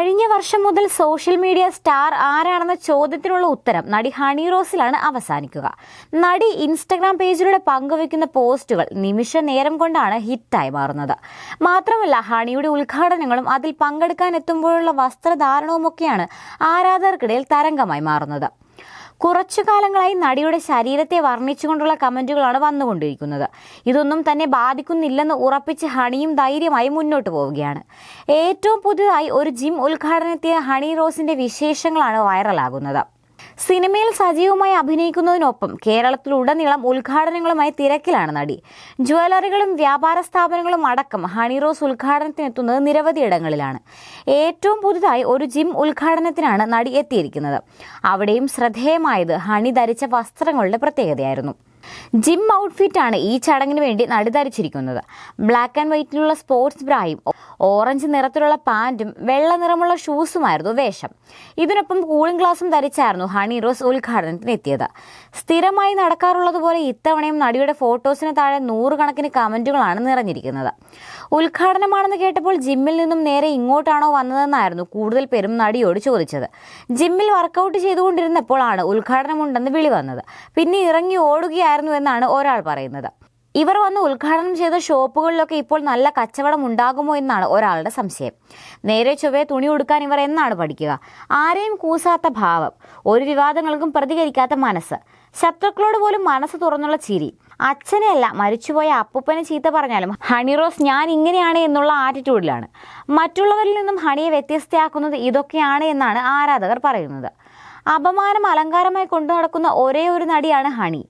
കഴിഞ്ഞ വർഷം മുതൽ സോഷ്യൽ മീഡിയ സ്റ്റാർ ആരാണെന്ന ചോദ്യത്തിനുള്ള ഉത്തരം നടി ഹണി റോസിലാണ് അവസാനിക്കുക. നടി ഇൻസ്റ്റഗ്രാം പേജിലൂടെ പങ്കുവെക്കുന്ന പോസ്റ്റുകൾ നിമിഷ നേരം കൊണ്ടാണ് ഹിറ്റായി മാറുന്നത്. മാത്രമല്ല ഹണിയുടെ ഉദ്ഘാടനങ്ങളും അതിൽ പങ്കെടുക്കാൻ എത്തുമ്പോഴുള്ള വസ്ത്രധാരണവുമൊക്കെയാണ് ആരാധകർക്കിടയിൽ തരംഗമായി മാറുന്നത്. കുറച്ചു കാലങ്ങളായി നടിയുടെ ശരീരത്തെ വർണിച്ചുകൊണ്ടുള്ള കമന്റുകളാണ് വന്നുകൊണ്ടിരിക്കുന്നത്. ഇതൊന്നും തന്നെ ബാധിക്കുന്നില്ലെന്ന് ഉറപ്പിച്ച് ഹണിയും ധൈര്യമായി മുന്നോട്ട് പോവുകയാണ്. ഏറ്റവും പുതുതായി ഒരു ജിം ഉദ്ഘാടനത്തിയ ഹണി റോസിന്റെ വിശേഷങ്ങളാണ് വൈറലാകുന്നത്. സിനിമയിൽ സജീവമായി അഭിനയിക്കുന്നതിനൊപ്പം കേരളത്തിലുടനീളം ഉദ്ഘാടനങ്ങളുമായി തിരക്കിലാണ് നടി. ജ്വല്ലറികളും വ്യാപാര സ്ഥാപനങ്ങളും അടക്കം ഹണി റോസ് ഉദ്ഘാടനത്തിനെത്തുന്നത് നിരവധി ഇടങ്ങളിലാണ്. ഏറ്റവും പുതുതായി ഒരു ജിം ഉദ്ഘാടനത്തിനാണ് നടി എത്തിയിരിക്കുന്നത്. അവിടെയും ശ്രദ്ധേയമായത് ഹണി ധരിച്ച വസ്ത്രങ്ങളുടെ പ്രത്യേകതയായിരുന്നു. ജിം ഔട്ട്ഫിറ്റ് ആണ് ഈ ചടങ്ങിന് വേണ്ടി നടി ധരിച്ചിരിക്കുന്നത് ബ്ലാക്ക് ആൻഡ് വൈറ്റിലുള്ള സ്പോർട്സ് ബ്രായും ഓറഞ്ച് നിറത്തിലുള്ള പാന്റും വെള്ള നിറമുള്ള ഷൂസുമായിരുന്നു വേഷം. ഇതിനൊപ്പം കൂളിംഗ് ഗ്ലാസും ധരിച്ചായിരുന്നു ഹണി റോസ് ഉദ്ഘാടനത്തിന് എത്തിയത് സ്ഥിരമായി നടക്കാറുള്ളതുപോലെ ഇത്തവണയും നടിയുടെ ഫോട്ടോസിന് താഴെ നൂറുകണക്കിന് കമന്റുകളാണ് നിറഞ്ഞിരിക്കുന്നത്. ഉദ്ഘാടനമാണെന്ന് കേട്ടപ്പോൾ ജിമ്മിൽ നിന്നും നേരെ ഇങ്ങോട്ടാണോ വന്നതെന്നായിരുന്നു കൂടുതൽ പേരും നടിയോട് ചോദിച്ചത്. ജിമ്മിൽ വർക്കൗട്ട് ചെയ്തുകൊണ്ടിരുന്നപ്പോഴാണ് ഉദ്ഘാടനമുണ്ടെന്ന് വിളി വന്നത്. പിന്നെ ഇറങ്ങി ഓടുകയായിരുന്നു എന്നാണ് ഒരാൾ പറയുന്നത്. ഇവർ വന്ന് ഉദ്ഘാടനം ചെയ്ത ഷോപ്പുകളിലൊക്കെ ഇപ്പോൾ നല്ല കച്ചവടം ഉണ്ടാകുമോ എന്നാണ് ഒരാളുടെ സംശയം. നേരെ ചൊവ്വേ തുണി ഉടുക്കാൻ ഇവർ എന്നാണ് പഠിക്കുക? ആരെയും കൂസാത്ത ഭാവം ഒരു വിവാദങ്ങൾക്കും പ്രതികരിക്കാത്ത മനസ്സ്. ശത്രുക്കളോട് പോലും മനസ്സ് തുറന്നുള്ള ചിരി. അച്ഛനെയല്ല മരിച്ചുപോയ അപ്പൂപ്പനെ ചീത്ത പറഞ്ഞാലും ഹണി റോസ് ഞാൻ ഇങ്ങനെയാണ് എന്നുള്ള ആറ്റിറ്റ്യൂഡിലാണ്. മറ്റുള്ളവരിൽ നിന്നും ഹണിയെ വ്യത്യസ്തയാക്കുന്നത് ഇതൊക്കെയാണ് എന്നാണ് ആരാധകർ പറയുന്നത്. അപമാനം അലങ്കാരമായി കൊണ്ടു നടക്കുന്ന ഒരേ ഒരു നടിയാണ് ഹണി.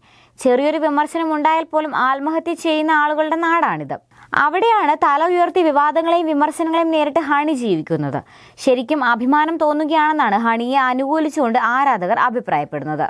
ചെറിയൊരു വിമർശനം ഉണ്ടായാൽ പോലും ആത്മഹത്യ ചെയ്യുന്ന ആളുകളുടെ നാടാണിത്. അവിടെയാണ് തല ഉയർത്തി വിവാദങ്ങളെയും വിമർശനങ്ങളെയും നേരിട്ട് ഹണി ജീവിക്കുന്നത്. ശരിക്കും അഭിമാനം തോന്നുകയാണെന്നാണ് ഹണിയെ അനുകൂലിച്ചുകൊണ്ട് ആരാധകർ അഭിപ്രായപ്പെടുന്നത്.